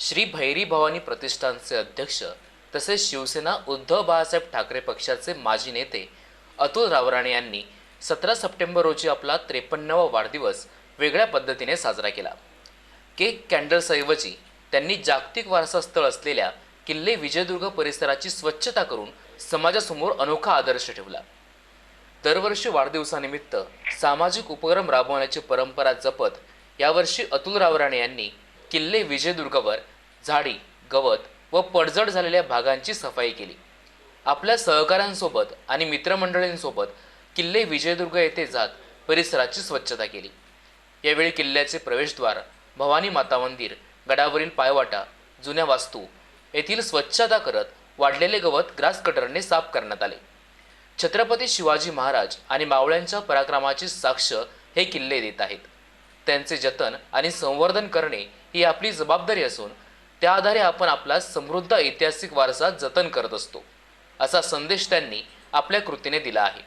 श्री भैरी भवानी प्रतिष्ठानचे अध्यक्ष तसेच शिवसेना उद्धव बाळासाहेब ठाकरे पक्षाचे माजी नेते अतुल रावराणे यांनी सतरा सप्टेंबर रोजी आपला त्रेपन्नावा वाढदिवस वेगळ्या पद्धतीने साजरा केला. केक कॅन्डल्सऐवजी त्यांनी जागतिक वारसा स्थळ असलेल्या किल्ले विजयदुर्ग परिसराची स्वच्छता करून समाजासमोर अनोखा आदर्श ठेवला. दरवर्षी वाढदिवसानिमित्त सामाजिक उपक्रम राबवण्याची परंपरा जपत यावर्षी अतुल रावराणे यांनी किल्ले विजयदुर्गवर झाडी गवत व पडझड झालेल्या भागांची सफाई केली. आपल्या सहकाऱ्यांसोबत आणि मित्रमंडळींसोबत किल्ले विजयदुर्ग येथे जात परिसराची स्वच्छता केली. यावेळी किल्ल्याचे प्रवेशद्वार भवानी माता मंदिर गडावरील पायवाटा जुन्या वास्तू येथील स्वच्छता करत वाढलेले गवत ग्रास कटरने साफ करण्यात आले. छत्रपती शिवाजी महाराज आणि मावळ्यांच्या पराक्रमाची साक्ष हे किल्ले देत आहेत. त्यांचे जतन आणि संवर्धन करणे ही आपली जबाबदारी असून त्या आधारे आपण आपला समृद्ध ऐतिहासिक वारसा जतन करत असतो असा संदेश त्यांनी आपल्या कृतीने दिला आहे.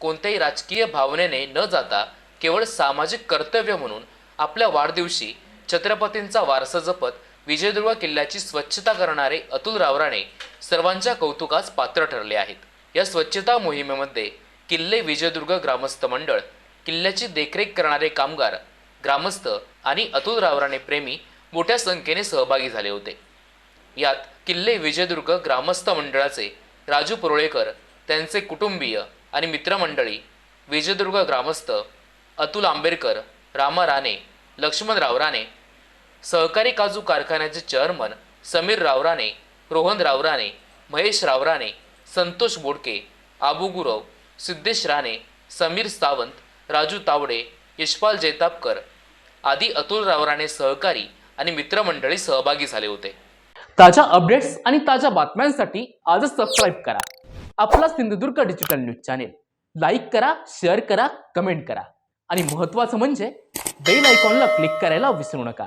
कोणत्याही राजकीय भावनेने न जाता केवळ सामाजिक कर्तव्य म्हणून आपल्या वाढदिवशी छत्रपतींचा वारसा जपत विजयदुर्ग किल्ल्याची स्वच्छता करणारे अतुल रावराणे सर्वांच्या कौतुकास पात्र ठरले आहेत. या स्वच्छता मोहिमेमध्ये किल्ले विजयदुर्ग ग्रामस्थ मंडळ किल्ल्याची देखरेख करणारे कामगार ग्रामस्थ आणि अतुल रावराणे प्रेमी मोठ्या संख्येने सहभागी झाले होते. यात किल्ले विजयदुर्ग ग्रामस्थ मंडळाचे राजू पुरोळेकर त्यांचे कुटुंबीय आणि मित्रमंडळी विजयदुर्ग ग्रामस्थ अतुल आंबेडकर रामा राणे लक्ष्मण रावराणे सहकारी काजू कारखान्याचे चेअरमन समीर रावराणे रोहन रावराणे महेश रावराणे संतोष बोडके आबू गुरव सिद्धेश राणे समीर सावंत राजू तावडे यशपाल जैतापकर आदी अतुल रावराणे सहकारी आणि मित्रमंडळी सहभागी झाले होते. ताज्या अपडेट्स आणि ताज्या बातम्यांसाठी आजच सबस्क्राईब करा. आपला Sindhudurg digital news channel like करा शेअर करा कमेंट करा. आणि महत्त्वाचं म्हणजे बेल आयकॉनला क्लिक करायला विसरू नका.